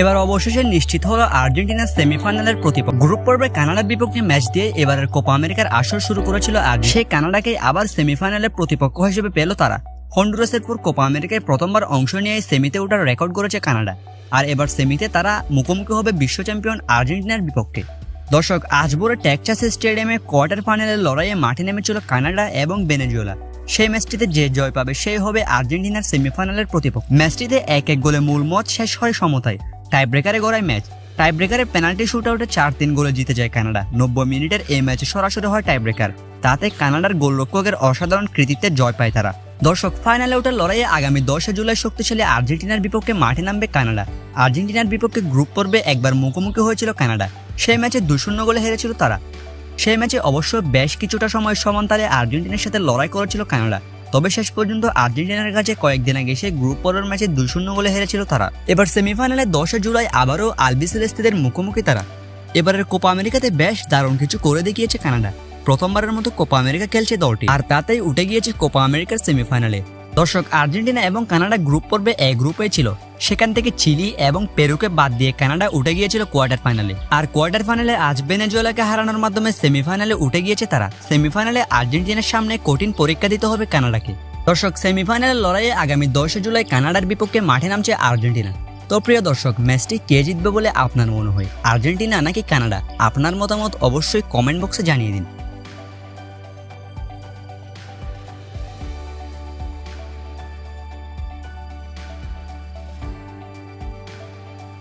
এবার অবশেষে নিশ্চিত হলো আর্জেন্টিনার সেমিফাইনালের প্রতিপক্ষ। গ্রুপ পর্বে কানাডার বিপক্ষে ম্যাচ দিয়ে এবারের কোপা আমেরিকার আসর শুরু করেছিল আজ সেই কানাডাকে আবার সেমিফাইনালের প্রতিপক্ষ হিসেবে পেল তারা। হন্ডুরাসের পর কোপা আমেরিকায় প্রথমবার অংশ নিয়ে সেমিতে ওঠার রেকর্ড করেছে কানাডা। আর এবার সেমিতে তারা মুখোমুখি হবে বিশ্ব চ্যাম্পিয়ন আর্জেন্টিনার বিপক্ষে। দর্শক, আজবোরে টেক্সাস স্টেডিয়ামে কোয়ার্টার ফাইনালের লড়াইয়ে মাঠে নেমেছিল কানাডা এবং বেনেজুয়েলা সেই ম্যাচটিতে যে জয় পাবে সেই হবে আর্জেন্টিনার সেমিফাইনালের প্রতিপক্ষ। ম্যাচটিতে এক এক গোলে মূল মত শেষ হয় সমতায়। টাই ব্রেকারে গড়ায় ম্যাচ টাই ব্রেকারে পেনাল্টি শুট আউটে চার তিন গোলে জিতে যায় কানাডা। নব্বই মিনিটের এই ম্যাচে সরাসরি হয় টাই ব্রেকার তাতে কানাডার গোলরক্ষকের অসাধারণ কৃতিত্বে জয় পায় তারা। দর্শক ফাইনালে ওঠার লড়াইয়ে আগামী দশে জুলাই শক্তিশালী আর্জেন্টিনার বিপক্ষে মাঠে নামবে কানাডা। আর্জেন্টিনার বিপক্ষে গ্রুপ পর্বে একবার মুখোমুখি হয়েছিল কানাডা। সেই ম্যাচে দুই শূন্য গোলে হেরেছিল তারা। সেই ম্যাচে অবশ্য বেশ কিছুটা সময় সমান্তারে আর্জেন্টিনার সাথে লড়াই করেছিল কানাডা। তবে শেষ পর্যন্ত আর্জেন্টিনার কাছে কয়েকদিন আগে সে গ্রুপ পর্বের ম্যাচে দুই শূন্য গোলে হেরেছিল তারা। এবার সেমিফাইনালে দশে জুলাই আবারও আলবিসেলেস্তিদের মুখোমুখি তারা। এবারের কোপা আমেরিকাতে বেশ দারুণ কিছু করে দেখিয়েছে কানাডা। প্রথমবারের মতো কোপা আমেরিকা খেলছে দলটি। আর তাতেই উঠে গিয়েছে কোপা আমেরিকার সেমিফাইনালে। দর্শক, আর্জেন্টিনা এবং কানাডা গ্রুপ পর্বে এ গ্রুপে ছিল। সেখান থেকে চিলি এবং পেরুকে বাদ দিয়ে কানাডা উঠে গিয়েছিল কোয়ার্টার ফাইনালে আর কোয়ার্টার ফাইনালে আজ বেনেজুয়েলাকে হারানোর মাধ্যমে সেমিফাইনালে উঠে গিয়েছে তারা। সেমিফাইনালে আর্জেন্টিনার সামনে কঠিন পরীক্ষা দিতে হবে কানাডাকে। দর্শক সেমিফাইনালের লড়াইয়ে আগামী দশে জুলাই কানাডার বিপক্ষে মাঠে নামছে আর্জেন্টিনা। তো প্রিয় দর্শক, ম্যাচটি কে জিতবে বলে আপনার মনে হয়? আর্জেন্টিনা নাকি কানাডা? আপনার মতামত অবশ্যই কমেন্ট বক্সে জানিয়ে দিন।